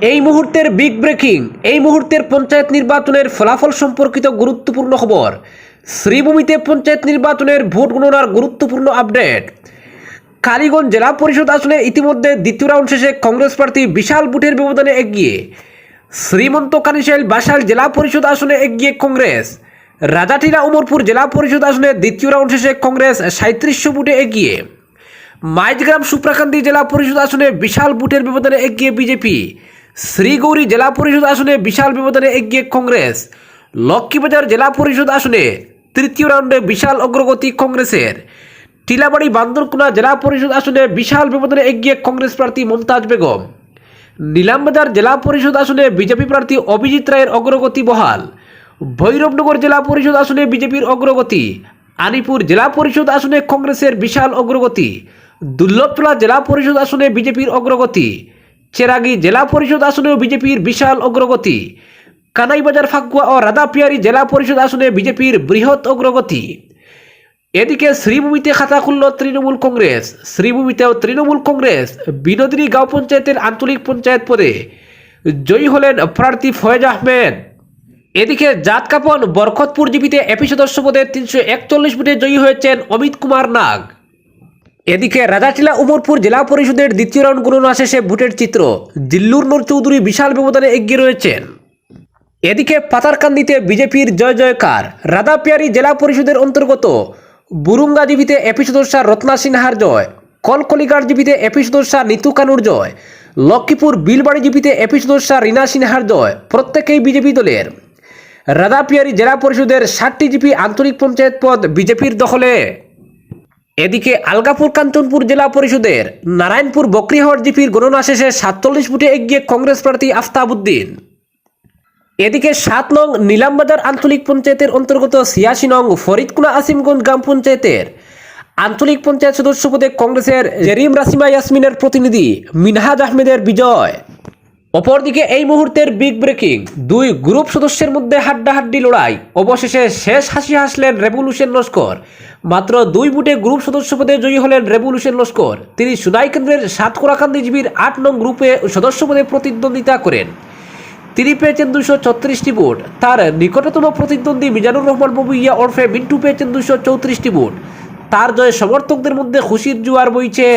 এই মুহূর্তের big breaking এই মুহূর্তের পঞ্চায়েত নির্বাচনের ফলাফল সম্পর্কিত গুরুত্বপূর্ণ খবর। শ্রীভূমিতে পঞ্চায়েত নির্বাচনের ভোট গণনার গুরুত্বপূর্ণ আপডেট কালীগঞ্জ জেলা পরিষদ আসনে ইতিমধ্যে দ্বিতীয় রাউন্ড শেষে কংগ্রেস প্রার্থী বিশাল বুটের ব্যবধানে এগিয়ে। শ্রীমন্ত কানিশাইল বাসাল জেলা পরিষদ আসনে এগিয়ে কংগ্রেস। রাজাটিলা উমরপুর জেলা পরিষদ আসনে দ্বিতীয় রাউন্ড শেষে কংগ্রেস সাঁত্রিশশো বুটে এগিয়ে। মাইজগ্রাম সুপ্রাকান্দি জেলা পরিষদ আসনে বিশাল বুটের ব্যবধানে এগিয়ে বিজেপি। শ্রীগৌরী জেলা পরিষদ আসনে বিশাল ব্যবধানে এগিয়ে কংগ্রেস। লক্ষ্মীবাজার জেলা পরিষদ আসনে তৃতীয় রাউন্ডে বিশাল অগ্রগতি কংগ্রেসের। টিলাবাড়ি বান্দরকুনা জেলা পরিষদ আসনে বিশাল ব্যবধানে এগিয়ে কংগ্রেস প্রার্থী মমতাজ বেগম। নীলামবাজার জেলা পরিষদ আসনে বিজেপি প্রার্থী অভিজিৎ রায়ের অগ্রগতি বহাল। ভৈরবনগর জেলা পরিষদ আসনে বিজেপির অগ্রগতি। আনিপুর জেলা পরিষদ আসনে কংগ্রেসের বিশাল অগ্রগতি। দুর্লভতলা জেলা পরিষদ আসনে বিজেপির অগ্রগতি। চেরাগি জেলা পরিষদ আসনেও বিজেপির বিশাল অগ্রগতি। কানাইবাজার ফাকুয়া ও রাধাপিয়ারি জেলা পরিষদ আসনে বিজেপির বৃহৎ অগ্রগতি। এদিকে শ্রীভূমিতে খাতা খুলল তৃণমূল কংগ্রেস, শ্রীভূমিতেও তৃণমূল কংগ্রেস, বিনোদিনী গাঁও পঞ্চায়েতের আঞ্চলিক পঞ্চায়েত পদে জয়ী হলেন প্রার্থী ফয়েজ আহমেদ। এদিকে জাত কাপন বরকতপুর জিপিতে এপি সদস্য পদে তিনশো একচল্লিশ ভোটে জয়ী হয়েছেন অমিত কুমার নাগ। এদিকে রাজাটিলা উমরপুর জেলা পরিষদের দ্বিতীয় রাউন্ড গণনা শেষে ভোটের চিত্র দিল্লুর নূর চৌধুরী বিশাল ব্যবধানে এগিয়ে রয়েছেন। এদিকে পাতারকান্দিতে বিজেপির জয় জয়কার রাধাপিয়ারি জেলা পরিষদের অন্তর্গত বুরুঙ্গা জিবিতে এপি সদস্যা রত্না সিনহার জয় কলকলিগার জিবিতে এপি সদস্যা নিতু কানুর জয়, লক্ষ্মীপুর বিলবাড়ি জিপিতে এপি সদস্যা রীনা সিনহার জয় প্রত্যেকেই বিজেপি দলের। রাধাপিয়ারি জেলা পরিষদের ষাটটি জিপি আঞ্চলিক পঞ্চায়েত পদ বিজেপির দখলে। এদিকে আলগাপুর কাঞ্চনপুর জেলা পরিষদের নারায়ণপুর বকরিহাট জিপির গণনা শেষে সাতচল্লিশ ফুটে এগিয়ে কংগ্রেস প্রার্থী আফতাবুদ্দিন। এদিকে সাত নং নীলামবাজার আঞ্চলিক পঞ্চায়েতের অন্তর্গত ছিয়াশি নং ফরিদকুনা আসিমগঞ্জ গ্রাম পঞ্চায়েতের আঞ্চলিক পঞ্চায়েত সদস্য পদে কংগ্রেসের জেরিম রাসিমা ইয়াসমিনের প্রতিনিধি মিনহাজ আহমেদের বিজয়। অপরদিকে এই মুহূর্তের বিগ ব্রেকিং দুই গ্রুপ সদস্যের মধ্যে হাড্ডাহাড্ডি লড়াই। অবশেষে শেষ হাসি হাসলেন রেভলিউশন লস্কর। মাত্র দুই বুটে গ্রুপ সদস্য পদে জয়ী হলেন রেভলিউশন লস্কর। তিনি সুনাই কেন্দ্রের সাতকোড়াকান্দি জিবির আট নং গ্রুপে সদস্য পদে প্রতিদ্বন্দ্বিতা করেন। তিনি পেয়েছেন দুশো ছত্রিশটি ভোট। তার নিকটতম প্রতিদ্বন্দ্বী মিজানুর রহমান ববুইয়া ওরফে মিন্টু পেয়েছেন দুশো চৌত্রিশটি ভোট। তার জয়ে সমর্থকদের মধ্যে খুশির জোয়ার বইছে